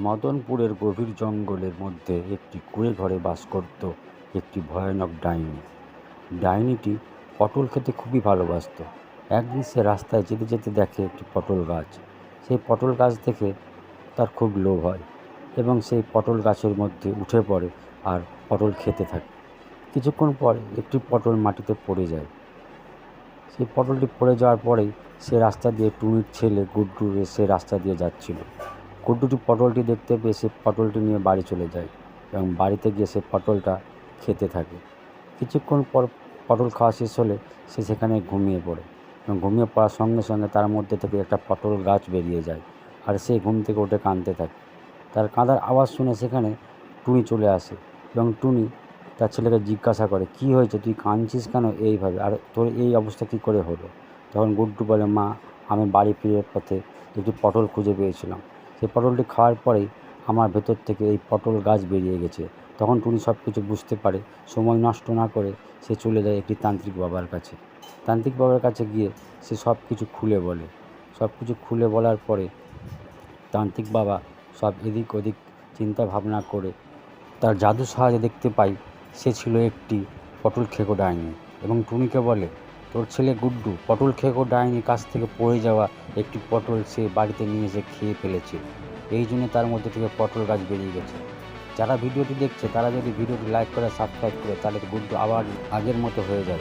মদনপুরের গভীর জঙ্গলের মধ্যে একটি কুঁড়ে ঘরে বাস করত একটি ভয়ানক ডাইনি। ডাইনিটি পটল খেতে খুবই ভালোবাসত। একদিন সে রাস্তায় যেতে যেতে দেখে একটি পটল গাছ। সেই পটল গাছ দেখে তার খুব লোভ হয় এবং সেই পটল গাছের মধ্যে উঠে পড়ে আর পটল খেতে থাকে। কিছুক্ষণ পর একটি পটল মাটিতে পড়ে যায়। সেই পটলটি পড়ে যাওয়ার পরেই সে রাস্তা দিয়ে টুনির ছেলে গুড্ডু এসে রাস্তা দিয়ে যাচ্ছিল। গুড্ডুটি পটলটি দেখতে পেয়ে সে পটলটি নিয়ে বাড়ি চলে যায় এবং বাড়িতে গিয়ে সে পটলটা খেতে থাকে। কিছুক্ষণ পর পটল খাওয়া শেষ হলে সে সেখানে ঘুমিয়ে পড়ে এবং ঘুমিয়ে পড়ার সঙ্গে সঙ্গে তার মধ্যে থেকে একটা পটল গাছ বেরিয়ে যায় আর সে ঘুম থেকে উঠে কাঁদতে থাকে। তার কাঁদার আওয়াজ শুনে সেখানে টুনি চলে আসে এবং টুনি তার ছেলেকে জিজ্ঞাসা করে, কী হয়েছে? তুই কাঁদছিস কেন এইভাবে? আর তোর এই অবস্থা কী করে হলো? তখন গুড্ডু বলে, মা, আমি বাড়ি ফিরে পথে একটি পটল খুঁজে পেয়েছিলাম। সেই পটলটি খাওয়ার পরেই আমার ভেতর থেকে এই পটল গাছ বেরিয়ে গেছে। তখন টুনি সব কিছু বুঝতে পারে, সময় নষ্ট না করে সে চলে যায় একটি তান্ত্রিক বাবার কাছে। তান্ত্রিক বাবার কাছে গিয়ে সে সব কিছু খুলে বলে। সব কিছু খুলে বলার পরে তান্ত্রিক বাবা সব এদিক ওদিক চিন্তা ভাবনা করে তার জাদু সাহায্যে দেখতে পাই, সে ছিল একটি পটল খেকো ডাইনি। এবং টুনিকে বলে, তোর ছেলে গুড্ডু, পটল খেকো ডাইনির কাছ থেকে পড়ে যাওয়া একটি পটল সে বাড়িতে নিয়ে এসে খেয়ে ফেলেছে। এই জন্য তার মধ্যে থেকে পটল গাছ বেরিয়ে গেছে। যারা ভিডিওটি দেখছে, তারা যদি ভিডিওটি লাইক করে সাবস্ক্রাইব করে, তাহলে গুড্ডু আবার আগের মতো হয়ে যাবে।